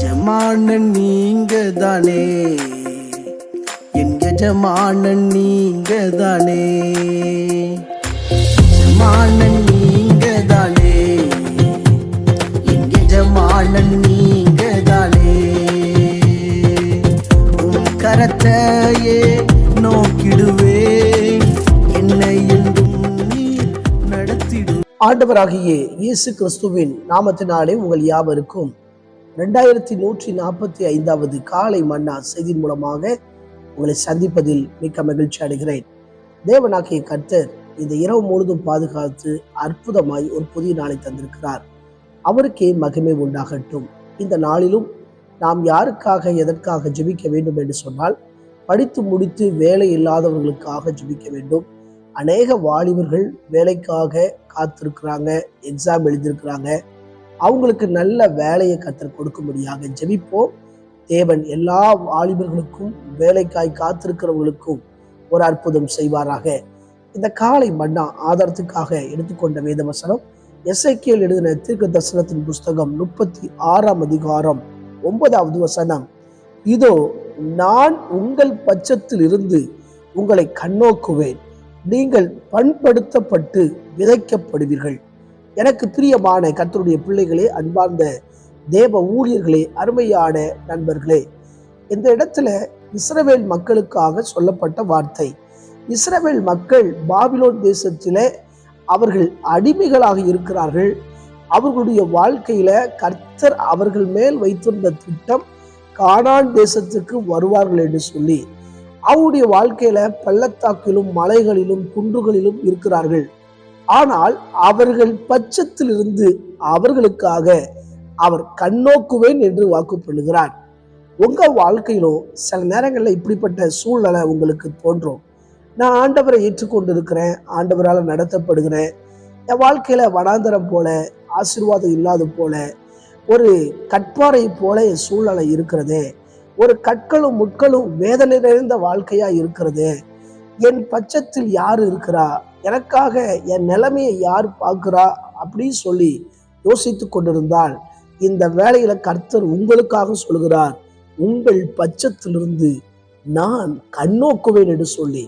எஜமானன் நீங்க தானே என் எஜமானன் நீங்க தானே எஜமானன் நீங்க தானே என் எஜமானன் நீங்க தானே உன் கரத்தையே நோக்கிடுவே என்னை என்றும் நீர் நடத்திடு. ஆண்டவராகிய இயேசு கிறிஸ்துவின் நாமத்தினாலே உங்கள் யாவருக்கும் ரெண்டாயிரத்தி நூற்றி நாற்பத்தி ஐந்தாவது காலை மன்னா செய்தி மூலமாக உங்களை சந்திப்பதில் மிக்க மகிழ்ச்சி அடைகிறேன். தேவனாகிய கர்த்தர் இந்த இரவு முழுதும் பாதுகாத்து அற்புதமாய் ஒரு புதிய நாளை தந்திருக்கிறார். அவருக்கே மகிமை உண்டாகட்டும். இந்த நாளிலும் நாம் யாருக்காக எதற்காக ஜெபிக்க வேண்டும் என்று சொன்னால் படித்து முடித்து வேலை இல்லாதவர்களுக்காக ஜெபிக்க வேண்டும். அநேக வாலிபர்கள் வேலைக்காக காத்திருக்கிறாங்க எக்ஸாம் எழுதியிருக்கிறாங்க. அவங்களுக்கு நல்ல வேலையை கத்தர் கொடுக்கும்படியாக ஜெபிப்போம். தேவன் எல்லா வாலிபர்களுக்கும் வேலைக்காய் காத்திருக்கிறவர்களுக்கும் ஒரு அற்புதம் செய்வாராக. இந்த காலை மன்னா ஆதாரத்துக்காக எடுத்துக்கொண்ட வேத வசனம் எஸ்ஐக்கியல் எழுதின தீர்க்க தரிசனத்தின் புஸ்தகம் முப்பத்தி ஆறாம் அதிகாரம் ஒன்பதாவது வசனம். இதோ நான் உங்கள் பட்சத்தில் இருந்து உங்களை கண்ணோக்குவேன். நீங்கள் பண்படுத்தப்பட்டு விதைக்கப்படுவீர்கள். எனக்கு பிரியமான கர்த்தருடைய பிள்ளைகளே அன்பார்ந்த தேவ ஊழியர்களே அருமையான நண்பர்களே இந்த இடத்துல இஸ்ரவேல் மக்களுக்காக சொல்லப்பட்ட வார்த்தை. இஸ்ரவேல் மக்கள் பாபிலோன் தேசத்தில் அவர்கள் அடிமைகளாக இருக்கிறார்கள். அவர்களுடைய வாழ்க்கையில கர்த்தர் அவர்கள் மேல் வைத்திருந்த திட்டம் கானான் தேசத்துக்கு வருவார்கள் என்று சொல்லி அவருடைய வாழ்க்கையில பள்ளத்தாக்கிலும் மலைகளிலும் குன்றுகளிலும் இருக்கிறார்கள். ஆனால் அவர்கள் பட்சத்திலிருந்து அவர்களுக்காக அவர் கண்ணோக்குவேன் என்று வாக்கு பண்ணுகிறார் உங்க வாழ்க்கையிலும் சில நேரங்களில் இப்படிப்பட்ட சூழ்நிலை உங்களுக்கு தோன்றும். நான் ஆண்டவரை ஏற்றுக்கொண்டிருக்கிறேன் ஆண்டவரால் நடத்தப்படுகிறேன். என் வாழ்க்கையில வனாந்தரம் போல ஆசீர்வாதம் இல்லாத போல ஒரு கட்பாறை போல என் சூழ்நிலை இருக்கிறதே. ஒரு கற்களும் முட்களும் வேதனை நிறைந்த வாழ்க்கையா இருக்கிறது. என் பட்சத்தில் யார் இருக்கிறா? எனக்காக என் நிலைமையை யார் பார்க்குறா அப்படின்னு சொல்லி யோசித்து கொண்டிருந்தால் இந்த வேலையில கர்த்தர் உங்களுக்காக சொல்கிறார் உங்கள் பட்சத்திலிருந்து நான் கண்ணோக்குவேன் என்று சொல்லி.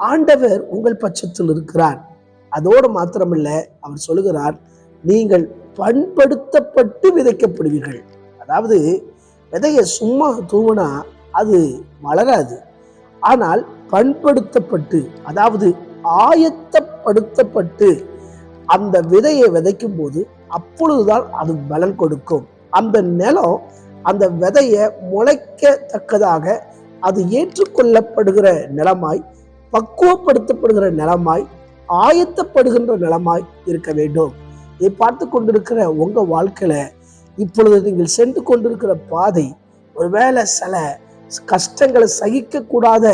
ஆண்டவர் உங்கள் பட்சத்தில் இருக்கிறார். அதோடு மாத்திரமல்ல அவர் சொல்லுகிறார் நீங்கள் பண்படுத்தப்பட்டு விதைக்கப்படுவீர்கள். அதாவது விதைய சும்மா தூவினா அது வளராது ஆனால் பண்படுத்தப்பட்டு அதாவது ஆயத்தப்படுத்தப்பட்டு அந்த விதையை விதைக்கும் போது அப்பொழுதுதான் அது பலன் கொடுக்கும். அந்த நிலம் அந்த விதையை முளைக்கத்தக்கதாக அது ஏற்றுக்கொள்ளப்படுகிற நிலமாய் பக்குவப்படுத்தப்படுகிற நிலமாய் ஆயத்தப்படுகின்ற நிலமாய் இருக்க வேண்டும். இதை பார்த்து கொண்டிருக்கிற உங்க வாழ்க்கையில இப்பொழுது நீங்கள் சென்று கொண்டிருக்கிற பாதை ஒருவேளை சில கஷ்டங்களை சகிக்க கூடாத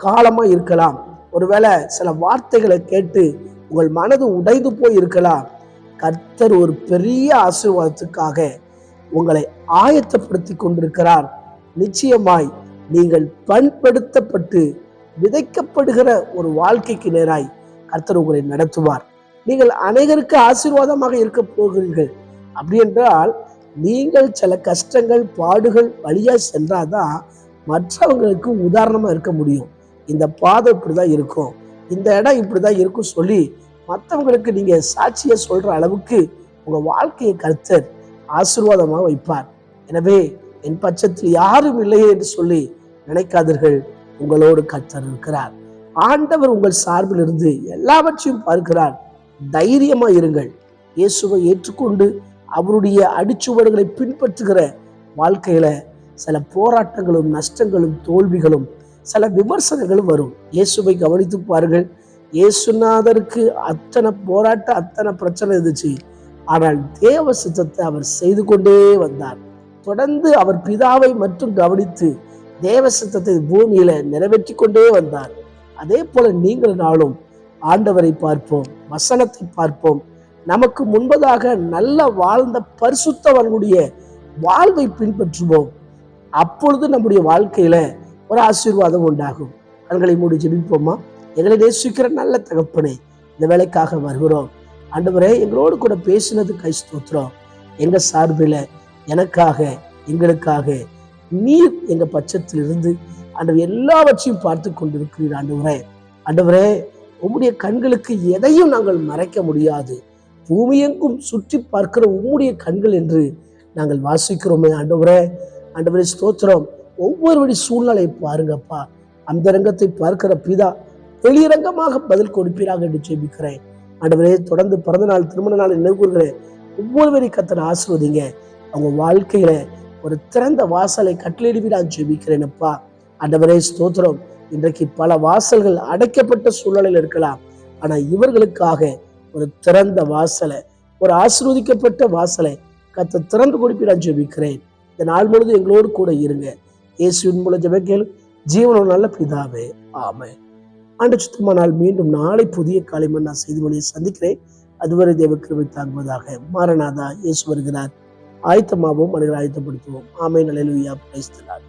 காலமா இருக்கலாம். ஒருவேளை சில வார்த்தைகளை கேட்டு உங்கள் மனது உடைந்து போய் இருக்கலாம் கர்த்தர் ஒரு பெரிய ஆசீர்வாதத்துக்காக உங்களை ஆயத்தப்படுத்தி கொண்டிருக்கிறார். நிச்சயமாய் நீங்கள் பண்படுத்தப்பட்டு விதைக்கப்படுகிற ஒரு வாழ்க்கைக்கு நேராய் கர்த்தர் உங்களை நடத்துவார். நீங்கள் அனைவருக்கு ஆசீர்வாதமாக இருக்க போகிறீர்கள். அப்படி என்றால் நீங்கள் சில கஷ்டங்கள் பாடுகள் வழியாக சென்றாதான் மற்றவங்களுக்கு உதாரணமாக இருக்க முடியும். இந்த பாதை இப்படிதான் இருக்கும். இந்த இடம் இப்படி தான் இருக்கும் சொல்லி மற்றவங்களுக்கு நீங்கள் சாட்சியை சொல்கிற அளவுக்கு உங்கள் வாழ்க்கையை கருத்தர் ஆசீர்வாதமாக வைப்பார். எனவே என் பட்சத்தில் யாரும் இல்லையே என்று சொல்லி நினைக்காதீர்கள். உங்களோடு கர்த்தர் இருக்கிறார். ஆண்டவர் உங்கள் சார்பில் இருந்து எல்லாவற்றையும் பார்க்கிறார். தைரியமா இருங்கள். இயேசுவை ஏற்றுக்கொண்டு அவருடைய அடிச்சுவடுகளை பின்பற்றுகிற வாழ்க்கையில சில போராட்டங்களும் நஷ்டங்களும் தோல்விகளும் சில விமர்சனங்களும் வரும். இயேசுவை கவனித்து பாருங்கள் இயேசுநாதருக்கு அத்தனை போராட்டம் அத்தனை பிரச்சனை இருந்துச்சு. ஆனால் தேவ சித்தத்தை அவர் செய்து கொண்டே வந்தார். தொடர்ந்து அவர் பிதாவை மட்டும் கவனித்து தேவ சித்தத்தை பூமியில நிறைவேற்றி கொண்டே வந்தார். அதே போல நீங்கள் நாளும் ஆண்டவரை பார்ப்போம் வசனத்தை பார்ப்போம். நமக்கு முன்பதாக நல்ல வாழ்ந்த பரிசுத்தவர்களுடைய வாழ்வை பின்பற்றுவோம். அப்பொழுது நம்முடைய வாழ்க்கையில ஒரு ஆசீர்வாதம் உண்டாகும். கண்களை மூடி ஜெபிப்போமா? எங்களை நேசிக்கிற நல்ல தகப்பனே இந்த வேலைக்காக வருகிறோம். ஆண்டவரே எங்களோடு கூட பேசினது கை ஸ்தோத்திரம். எங்கள் சார்பில் எனக்காக எங்களுக்காக நீர் எங்கள் பட்சத்தில் இருந்து ஆண்டவர் எல்லாவற்றையும் பார்த்து கொண்டிருக்கிறீர் ஆண்டவரே. ஆண்டவரே உம்முடைய கண்களுக்கு எதையும் நாங்கள் மறைக்க முடியாது. பூமியெங்கும் சுற்றி பார்க்கிற உம்முடைய கண்கள் என்று நாங்கள் வாசிக்கிறோமே ஆண்டவரே. ஆண்டவரே ஸ்தோத்திரம். ஒவ்வொருவருடைய சூழ்நிலை பாருங்கப்பா. அந்த ரங்கத்தை பார்க்கிற பிதா வெளியரங்கமாக பதில் கொடுப்பீராக என்று ஜெபிக்கிறேன். ஆண்டவரே தொடர்ந்து பிறந்த நாள் திருமண நாள் நினைவுகிறேன் ஒவ்வொருவரையும் கத்தனை ஆசிர்வதிங்க. அவங்க வாழ்க்கையில ஒரு திறந்த வாசலை கட்டளையிடுவீராக ஜெபிக்கிறேன் அப்பா. ஆண்டவரே ஸ்தோத்திரம். இன்றைக்கு பல வாசல்கள் அடைக்கப்பட்ட சூழ்நிலையில் இருக்கலாம். ஆனா இவர்களுக்காக ஒரு திறந்த வாசலை ஒரு ஆசிர்வதிக்கப்பட்ட வாசலை கத்த திறந்து கொடுப்பீரா ஜெபிக்கிறேன். இந்த நாள் முழுவதும் எங்களோடு கூட இருங்க. இயேசுவின் மூலம் ஜபக்கேள் ஜீவனம் நல்ல பிதாவே ஆமை ஆண்டு சுத்தமானால் மீண்டும் நாளை புதிய காலைமன் நான் செய்தி மொழியை சந்திக்கிறேன். அதுவரை தேவ கிருமை தாங்குவதாக மாரநாதா இயேசு வருகிறார். ஆயத்தமாகவும் மனிதர் ஆயத்தப்படுத்துவோம். ஆமை நிலையிலுயா பிரைஸ்தலார்